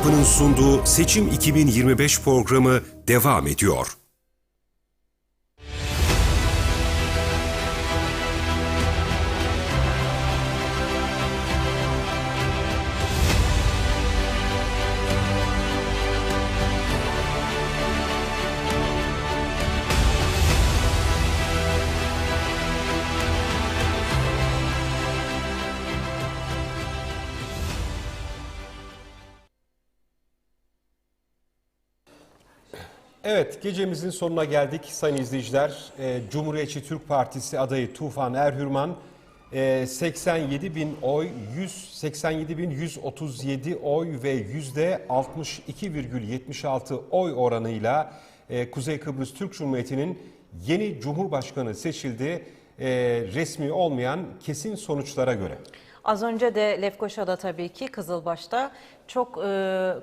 Yapı'nın sunduğu Seçim 2025 programı devam ediyor. Evet, gecemizin sonuna geldik sayın izleyiciler. Ee, Cumhuriyetçi Türk Partisi adayı Tufan Erhürman e, 87 bin oy, 187 bin 137 oy ve yüzde 62,76 oy oranıyla e, Kuzey Kıbrıs Türk Cumhuriyeti'nin yeni Cumhurbaşkanı seçildi. E, resmi olmayan kesin sonuçlara göre. Az önce de Lefkoşa'da tabii ki Kızılbaş'ta çok e,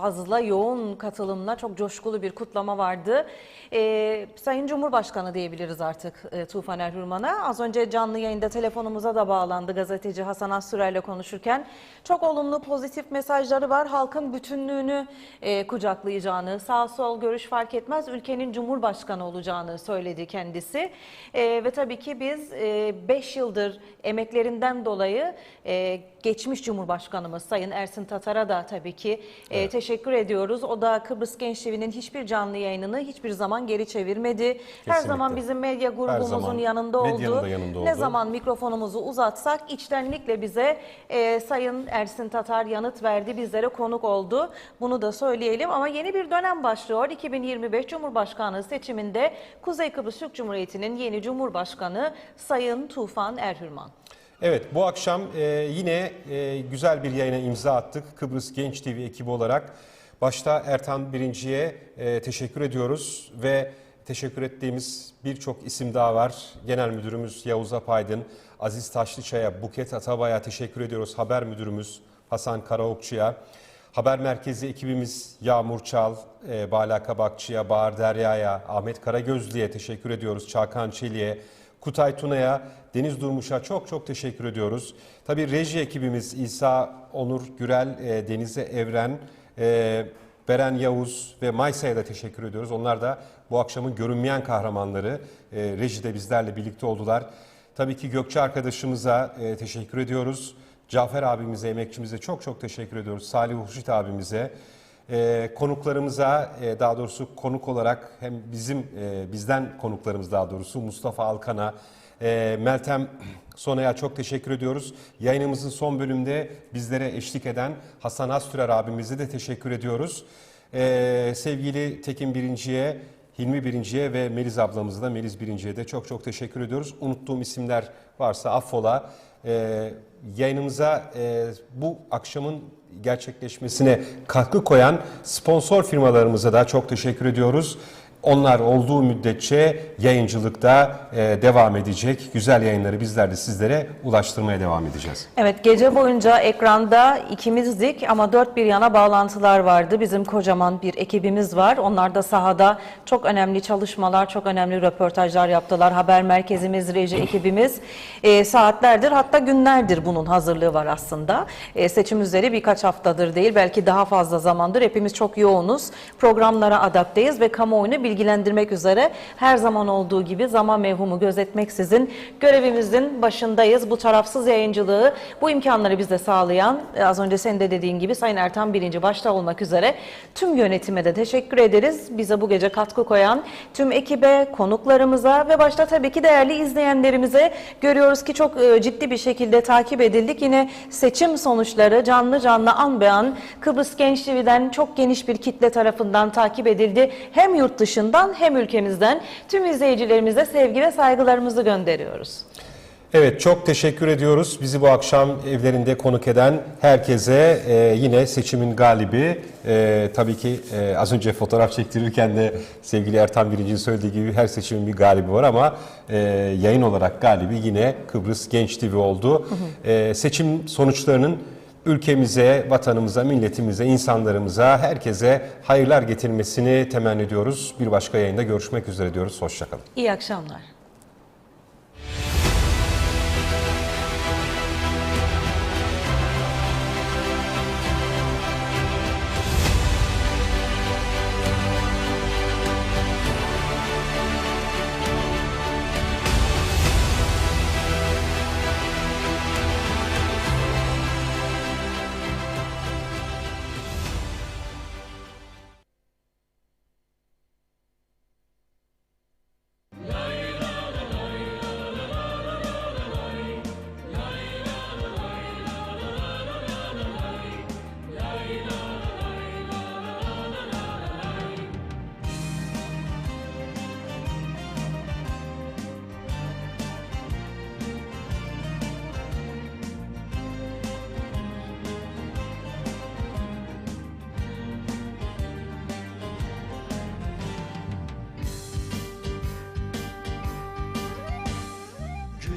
fazla yoğun katılımla çok coşkulu bir kutlama vardı. E, Sayın Cumhurbaşkanı diyebiliriz artık e, Tufan Erhürman'a. Az önce canlı yayında telefonumuza da bağlandı gazeteci Hasan Assürer'le konuşurken. Çok olumlu pozitif mesajları var. Halkın bütünlüğünü e, kucaklayacağını, sağ sol görüş fark etmez ülkenin Cumhurbaşkanı olacağını söyledi kendisi. E, ve tabii ki biz 5 yıldır emeklerinden dolayı e, geçmiş Cumhurbaşkanımız Sayın Ersin Tatar'a da tabii ki e, teşekkür ediyoruz. O da Kıbrıs Genç TV'nin hiçbir canlı yayınını hiçbir zaman geri çevirmedi. Her Kesinlikle. zaman bizim medya grubumuzun yanında oldu. da yanında Ne oldu. zaman mikrofonumuzu uzatsak içtenlikle bize e, Sayın Ersin Tatar yanıt verdi, bizlere konuk oldu. Bunu da söyleyelim ama yeni bir dönem başlıyor. 2025 Cumhurbaşkanlığı seçiminde Kuzey Kıbrıs Türk Cumhuriyeti'nin yeni Cumhurbaşkanı Sayın Tufan Erhürman. Evet bu akşam e, yine e, güzel bir yayına imza attık Kıbrıs Genç TV ekibi olarak. Başta Ertan Birinci'ye e, teşekkür ediyoruz ve teşekkür ettiğimiz birçok isim daha var. Genel Müdürümüz Yavuz Apaydın, Aziz Taşlıçay'a, Buket Atabay'a teşekkür ediyoruz. Haber Müdürümüz Hasan Karaokçu'ya. Haber Merkezi ekibimiz Yağmur Çal, e, Bala Kabakçı'ya, Bahar Derya'ya, Ahmet Karagözlü'ye teşekkür ediyoruz. Çakan Çelik'e, Kutay Tuna'ya, Deniz Durmuş'a çok çok teşekkür ediyoruz. Tabii reji ekibimiz İsa Onur Gürel, e, Denize Evren, e, Beren Yavuz ve Maysa'ya da teşekkür ediyoruz. Onlar da bu akşamın görünmeyen kahramanları e, rejide bizlerle birlikte oldular. Tabii ki Gökçe arkadaşımıza e, teşekkür ediyoruz. Cafer abimize, emekçimize çok çok teşekkür ediyoruz. Salih Hurşit abimize, e, konuklarımıza e, daha doğrusu konuk olarak hem bizim e, bizden konuklarımız daha doğrusu Mustafa Alkan'a, e, Meltem Sona'ya çok teşekkür ediyoruz. Yayınımızın son bölümde bizlere eşlik eden Hasan Astürer abimize de teşekkür ediyoruz. E, sevgili Tekin Birinci'ye, Hilmi Birinci'ye ve Meliz ablamıza da Meliz Birinci'ye de çok çok teşekkür ediyoruz. Unuttuğum isimler varsa affola. E, yayınımıza e, bu akşamın gerçekleşmesine katkı koyan sponsor firmalarımıza da çok teşekkür ediyoruz. Onlar olduğu müddetçe yayıncılıkta e, devam edecek. Güzel yayınları bizler de sizlere ulaştırmaya devam edeceğiz. Evet gece boyunca ekranda ikimizdik ama dört bir yana bağlantılar vardı. Bizim kocaman bir ekibimiz var. Onlar da sahada çok önemli çalışmalar, çok önemli röportajlar yaptılar. Haber merkezimiz, reji ekibimiz e, saatlerdir hatta günlerdir bunun hazırlığı var aslında. E, seçim üzeri birkaç haftadır değil belki daha fazla zamandır hepimiz çok yoğunuz. Programlara adapteyiz ve kamuoyunu bilgilendirmek üzere her zaman olduğu gibi zaman mevhumu gözetmeksizin görevimizin başındayız. Bu tarafsız yayıncılığı, bu imkanları bize sağlayan e, az önce senin de dediğin gibi Sayın Ertan Birinci başta olmak üzere tüm yönetime de teşekkür ederiz. Bize bu gece katkı koyan tüm ekibe, konuklarımıza ve başta tabii ki değerli izleyenlerimize görüyoruz ki çok e, ciddi bir şekilde takip edildik. Yine seçim sonuçları canlı canlı an be an Kıbrıs Genç çok geniş bir kitle tarafından takip edildi. Hem yurt dışından hem ülkemizden tüm izleyicilerimize sevgi ve saygılarımızı gönderiyoruz. Evet çok teşekkür ediyoruz. Bizi bu akşam evlerinde konuk eden herkese e, yine seçimin galibi e, tabii ki e, az önce fotoğraf çektirirken de sevgili Ertan Birinci'nin söylediği gibi her seçimin bir galibi var ama e, yayın olarak galibi yine Kıbrıs Genç TV oldu. E, seçim sonuçlarının ülkemize, vatanımıza, milletimize, insanlarımıza, herkese hayırlar getirmesini temenni ediyoruz. Bir başka yayında görüşmek üzere diyoruz. Hoşçakalın. İyi akşamlar.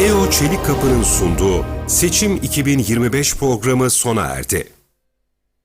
EO Çelik Kapı'nın sunduğu Seçim 2025 programı sona erdi.